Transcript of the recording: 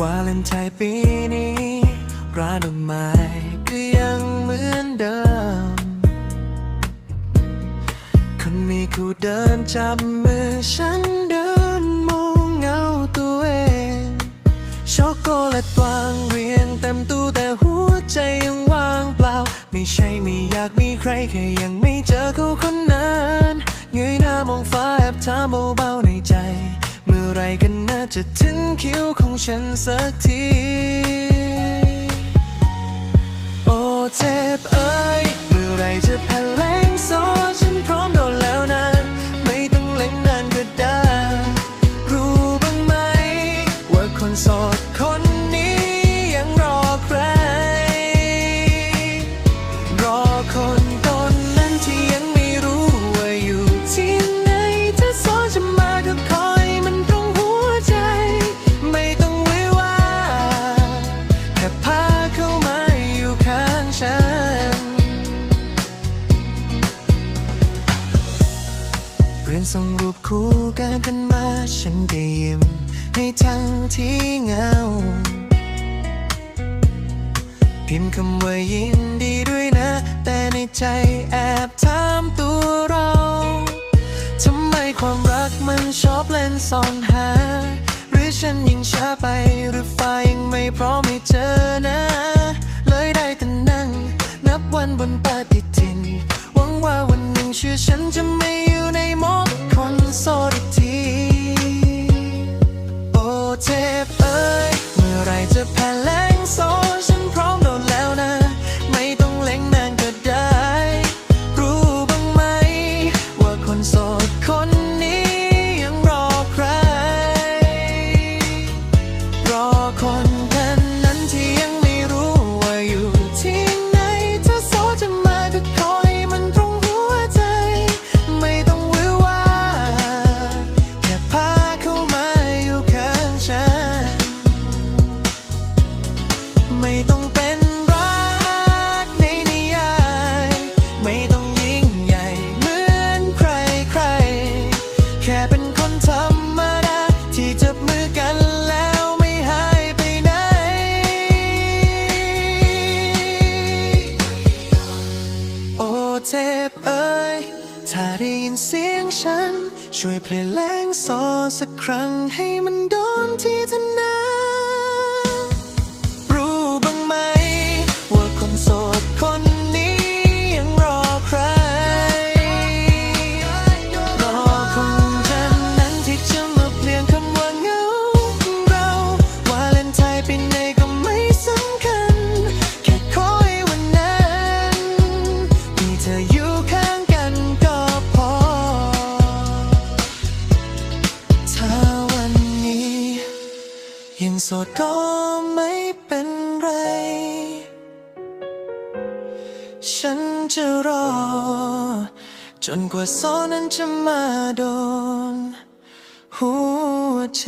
วาเลนไทน์ปีนี้ ร้านดอกไม้ก็ยังเหมือนเดิม คนมีคู่เดินจับมือฉันเดินมองเงาตัวเอง ช็อกโกแลตวางเรียงเต็มตู้แต่หัวใจยังว่างเปล่า ไม่ใช่ไม่อยากมีใครแค่ยังไม่เจอเขาคนนั้นเงยหน้ามองฟ้าแอบถามเบาๆในใจ เมื่อไรกัน จะถึงคิวของฉันสักที โอ้เจ็บเอ นส่งรูปคู่กันกันมา ฉันได้ยิ้มให้ทั้งที่เหงา พิมพ์คำว่ายินดีด้วยนะ แต่ในใจแอบถามตัวเราทำไมความรักมันชอบเล่นซ่อนหา หรือฉันยังช้าไปหรือฟ้ายังไม่พร้อมให้เจอนะ ไม่ต้องเป็นรักในนิยาย ไม่ต้องยิ่งใหญ่เหมือนใครใครๆแค่เป็นคนธรรมดาที่จับมือกันแล้วไม่หายไปไหน โอ้เจ็บเอ้ย ถ้าได้ยินเสียงฉัน ช่วยเพลงแรงโซสักครั้งให้มันโดนที่เธอ สดก็ไม่เป็นไร ฉันจะรอ จนกว่าโซนั้นจะมาโดน หัวใจ